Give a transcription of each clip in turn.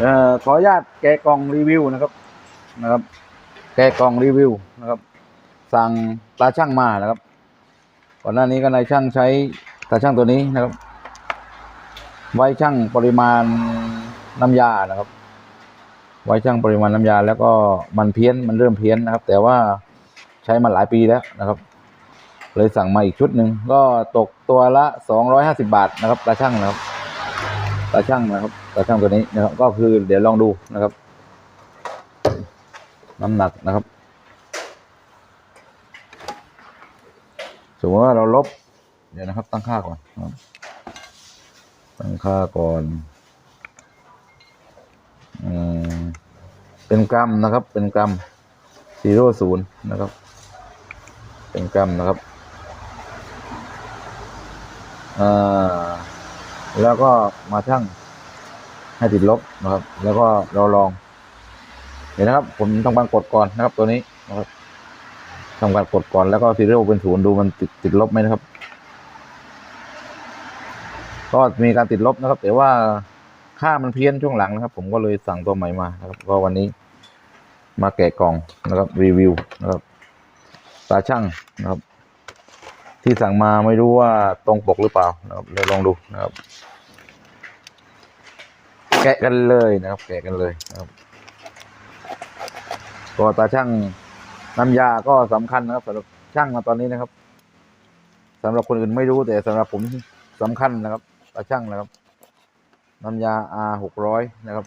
เอ่อขออนุญาตแกะกล่องรีวิวนะครับนะครับ แกะกล่องรีวิวนะครับ สั่งตาช่างมานะครับ ก่อนหน้านี้ก็นายช่างใช้ตาช่างตัวนี้นะครับ ไว้ช่างปริมาณน้ำยานะครับ ไว้ช่างปริมาณน้ำยา แล้วก็มันเพี้ยนมันเริ่มเพี้ยนนะครับ แต่ว่าใช้มาหลายปีแล้วนะครับ เลยสั่งมาอีกชุดหนึ่งก็ตกตัวละสองร้อยห้าสิบาทนะครับตาช่างนะครับ ตาช่างนะครับตาช่างตัวนี้นะครับ ก็คือเดี๋ยวลองดูนะครับ น้ำหนักนะครับ สมมติว่าเราลบ เดี๋ยวนะครับ ตั้งค่าก่อนตั้งค่าก่อนอืมเป็นกรัมนะครับ เป็นกรัมซีโร่ศูนย์นะครับ เป็นกรัมนะครับอ่า แล้วก็มาชั่งให้ติดลบนะครับ แล้วก็เราลองเดี๋ยวนะครับ ผมทำการกดก่อนนะครับ ตัวนี้นะครับทำการกดก่อนแล้วก็ซีเรียลเป็นศูนย์ดูมันติดติดลบไหมนะครับ ก็มีการติดลบนะครับ แต่ว่าค่ามันเพี้ยนช่วงหลังนะครับ ผมก็เลยสั่งตัวใหม่มานะครับ ก็วันนี้มาแกะกล่องนะครับรีวิวนะครับตาช่างนะครับ ที่สั่งมาไม่รู้ว่าตรงปกหรือเปล่านะครับเดี๋ยวลองดูนะครับ แกะกันเลยนะครับ แกะกันเลยนะครับตัวตาช่างน้ำยาก็สำคัญนะครับสำหรับช่างมาตอนนี้นะครับสำหรับคนอื่นไม่รู้แต่สำหรับผมสำคัญนะครับตาช่างนะครับน้ำยา R หกร้อยนะครับ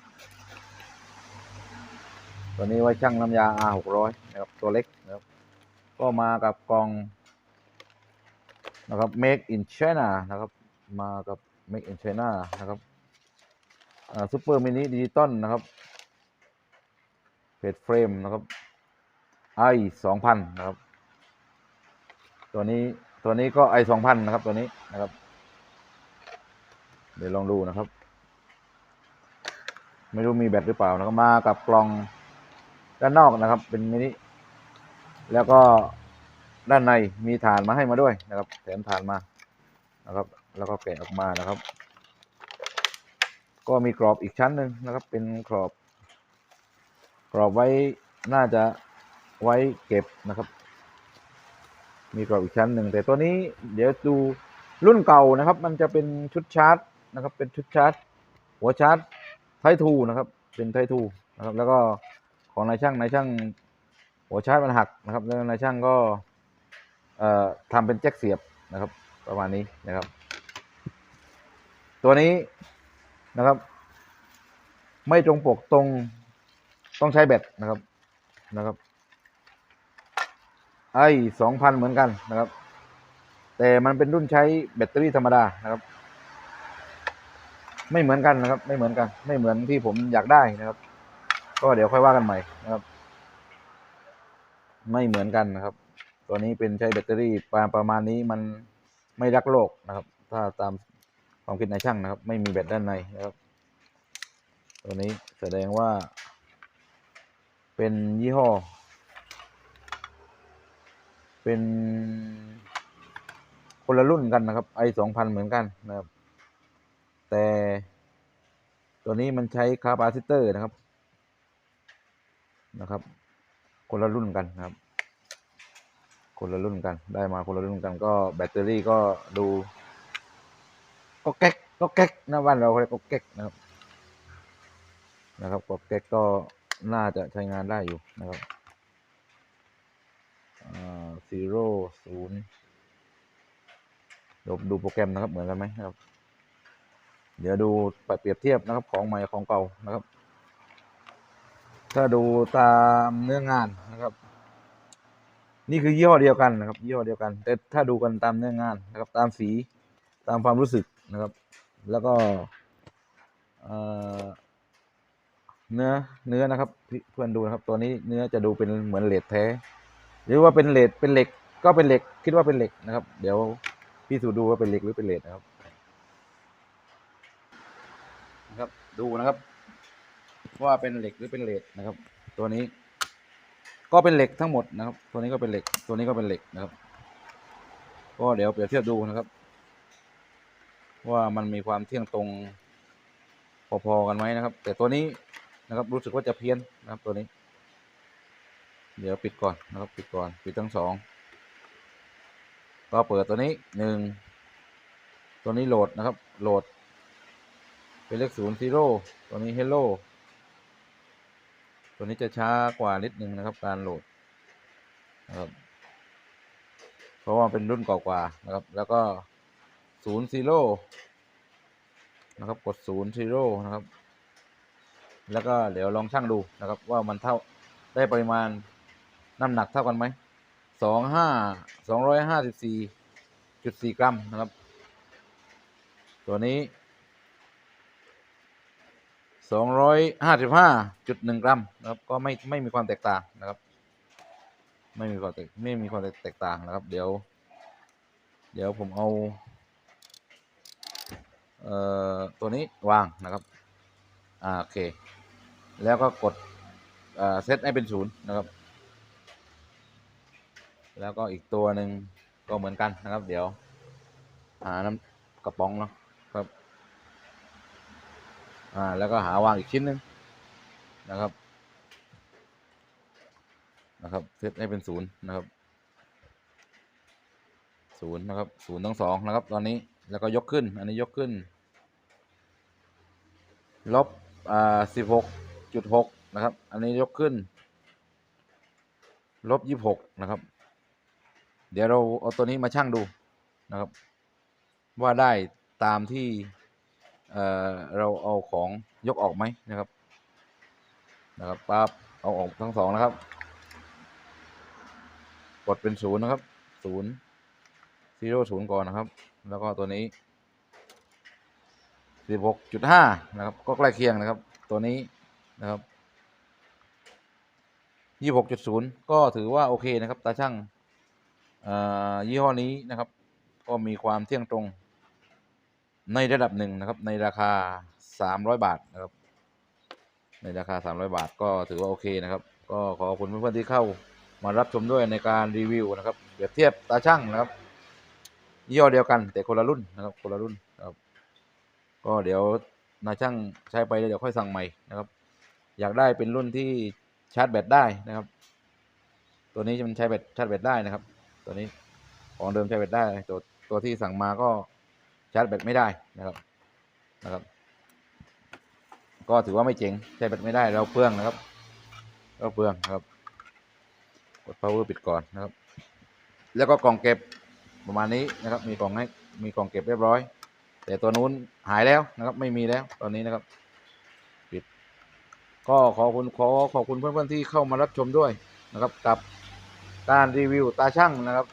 ตัวนี้ไว้ช่างน้ำยา R หกร้อยนะครับ ตัวเล็กนะครับ ก็มากับกล่อง นะครับ Make in China นะครับ มากับ Make in China นะครับซูเปอร์มินิดิจิตอลนะครับเพจเฟรมนะครับ i สองพันนะครับ ตัวนี้ตัวนี้ก็ i สองพันนะครับตัวนี้นะครับ เดี๋ยวลองดูนะครับ ไม่รู้มีแบตหรือเปล่านะครับมากับกล่องด้านนอกนะครับ เป็นมินิแล้วก็ ด้านในมีฐานมาให้มาด้วยนะครับแถมฐานมานะครับ แล้วก็แกะออกมานะครับ ก็มีกรอบอีกชั้นหนึ่งนะครับ เป็นกรอบ กรอบไว้น่าจะไว้เก็บนะครับ มีกรอบอีกชั้นหนึ่งแต่ตัวนี้เดี๋ยวดูรุ่นเก่านะครับ มันจะเป็นชุดชาร์จนะครับ เป็นชุดชาร์จ หัวชาร์จไททูนะครับ เป็นไททูนะครับ แล้วก็ของนายช่างนายช่าง หัวชาร์จมันหักนะครับ แล้วนายช่างก็ ทำเป็นแจ็คเสียบนะครับ ประมาณนี้นะครับ ตัวนี้นะครับ ไม่ตรงปกตรงต้องใช้แบตนะครับนะครับ ไอสองพันเหมือนกันนะครับ แต่มันเป็นรุ่นใช้แบตเตอรี่ธรรมดานะครับ ไม่เหมือนกันนะครับ ไม่เหมือนกัน ไม่เหมือนที่ผมอยากได้นะครับ ก็เดี๋ยวค่อยว่ากันใหม่นะครับ ไม่เหมือนกันนะครับ ตัวนี้เป็นใช้แบตเตอรี่ประประมาณนี้มันไม่รักโลกนะครับ ถ้าตามความคิดในช่างนะครับ ไม่มีแบตด้านในนะครับ ตัวนี้แสดงว่า เป็นยี่ห้อ เป็นคนละรุ่นกันนะครับ i สองพันเหมือนกันนะครับ แต่ตัวนี้มันใช้คาปาซิเตอร์นะครับนะครับ คนละรุ่นกันนะครับ คนละรุ่นกัน ได้มาคนละรุ่นกันก็แบตเตอรี่ก็ดู ก็แก๊กก็แก๊กนะบ้านเราเขาเรียกก็แก๊กนะครับ นะครับก็แก๊กก็น่าจะใช้งานได้อยู่นะครับซีโร่ศูนย์เดี๋ยวดูโปรแกรมนะครับเหมือนกันไหมนะครับ เดี๋ยวดูไปเปรียบเทียบนะครับของใหม่ของเก่านะครับ ถ้าดูตามเนื้องานนะครับ นี่คือยี่ห้อเดียวกันนะครับยี่ห้อเดียวกัน แต่ถ้าดูกันตามเนื้องานนะครับ ตามสีตามความรู้สึกนะครับ แล้วก็เนื้อเนื้อนะครับเพื่อนดูนะครับ ตัวนี้เนื้อจะดูเป็นเหมือนเหล็กแท้ หรือว่าเป็นเหล็กเป็นเหล็ก ก็เป็นเหล็กคิดว่าเป็นเหล็กนะครับ เดี๋ยวพี่สูดูว่าเป็นเหล็กหรือเป็นเหล็กนะครับนะครับ ดูนะครับ ว่าเป็นเหล็กหรือเป็นเหล็กนะครับ ตัวนี้ ก็เป็นเหล็กทั้งหมดนะครับ ตัวนี้ก็เป็นเหล็ก ตัวนี้ก็เป็นเหล็กนะครับ ก็เดี๋ยวเปรียบเทียบดูนะครับ ว่ามันมีความเที่ยงตรงพอๆกันไหมนะครับ แต่ตัวนี้นะครับรู้สึกว่าจะเพี้ยนนะครับตัวนี้ เดี๋ยวปิดก่อนนะครับ ปิดก่อน ปิดทั้งสองก็เปิดตัวนี้หนึ่งตัวนี้โหลดนะครับ โหลด เป็นเลขศูนย์ซีโร่ตัวนี้เฮลโล ตัวนี้จะช้ากว่านิดนึงนะครับ การโหลดนะครับเพราะว่าเป็นรุ่นเก่ากว่านะครับ แล้วก็ศูนย์ซีโร่นะครับกดศูนย์ซีโร่นะครับ แล้วก็เดี๋ยวลองชั่งดูนะครับ ว่ามันเท่าได้ปริมาณน้ำหนักเท่ากันไหมสองห้าสองร้อยห้าสิบสี่จุดสี่กรัมนะครับ ตัวนี้ สองร้อยห้าสิบห้าจุดหนึ่งกรัมนะครับก็ไม่ไม่มีความแตกต่างนะครับ ไม่มีความแตกไม่มีความแตกต่างนะครับ เดี๋ยว เดี๋ยวผมเอาเอ่อตัวนี้วางนะครับอ่าโอเค แล้วก็กดเอ่อเซตให้เป็นศูนย์นะครับ แล้วก็อีกตัวหนึ่งก็เหมือนกันนะครับ เดี๋ยวหาน้ำกระป๋องเนาะ อ่าแล้วก็หาวางอีกชิ้นหนึ่งนะครับ นะครับเซตให้เป็นศูนย์นะครับศูนย์นะครับศูนย์ทั้งสองนะครับ ตอนนี้แล้วก็ยกขึ้น อันนี้ยกขึ้น ลบอ่าสิบหกจุดหกนะครับ อันนี้ยกขึ้น ลบยี่หกนะครับ เดี๋ยวเราเอาตัวนี้มาชั่งดูนะครับ ว่าได้ตามที่ เอ่อเราเอาของยกออกไหมนะครับนะครับปั๊บเอาออกทั้งสองนะครับ กดเป็นศูนย์นะครับศูนย์ซีโร่ศูนย์ก่อนนะครับ แล้วก็ตัวนี้สิบหกจุดห้านะครับ ก็ใกล้เคียงนะครับ ตัวนี้นะครับยี่หกจุดศูนย์ก็ถือว่าโอเคนะครับ ตาช่างยี่ห้อนี้นะครับ ก็มีความเที่ยงตรง ในระดับหนึ่งนะครับ ในราคาสามร้อยบาทนะครับ ในราคาสามร้อยบาทก็ถือว่าโอเคนะครับ ก็ขอขอบคุณเพื่อนๆที่เข้ามารับชมด้วยในการรีวิวนะครับเปรียบเทียบตาช่างนะครับยี่ห้อเดียวกันแต่คนละรุ่นนะครับคนละรุ่นนะครับ ก็เดี๋ยวนายช่างใช้ไปเดี๋ยวค่อยสั่งใหม่นะครับ อยากได้เป็นรุ่นที่ชาร์จแบตได้นะครับ ตัวนี้มันใช้แบตชาร์จแบตได้นะครับ ตัวนี้ของเดิมใช้แบตได้ตัวตัวที่สั่งมาก็ ชาร์จแบตไม่ได้นะครับนะครับ ก็ถือว่าไม่เจ๋งใช้แบตไม่ได้เราเปลืองนะครับ เราเปลืองนะครับ กด power ปิดก่อนนะครับ แล้วก็กล่องเก็บประมาณนี้นะครับ มีกล่องให้มีกล่องเก็บเรียบร้อย แต่ตัวนู้นหายแล้วนะครับ ไม่มีแล้วตอนนี้นะครับ ปิด ก็ขอคุณขอขอบคุณเพื่อนๆที่เข้ามารับชมด้วยนะครับกับการรีวิวตาช่างนะครับ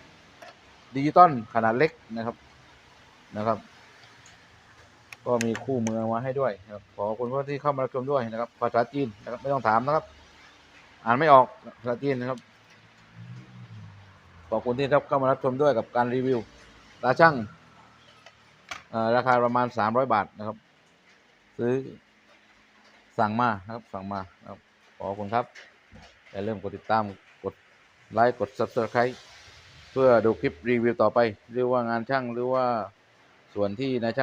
ดิจิตอลขนาดเล็กนะครับ นะครับ ก็มีคู่มือมาให้ด้วยนะครับขอบคุณเพื่อนที่เข้ามารับชมด้วยนะครับ ภาษาจีนนะครับไม่ต้องถามนะครับ อ่านไม่ออกภาษาจีนนะครับขอบคุณที่เข้ามารับชมด้วยกับการรีวิวตาช่างอ่อราคาประมาณสามร้อยบาทนะครับ ซื้อสั่งมานะครับสั่งมาครับขอบคุณครับอย่าลืมกดติดตามกดไลค์กด subscribe เพื่อดูคลิปรีวิวต่อไป หรือว่างานช่างหรือว่า ส่วนที่นายช่าง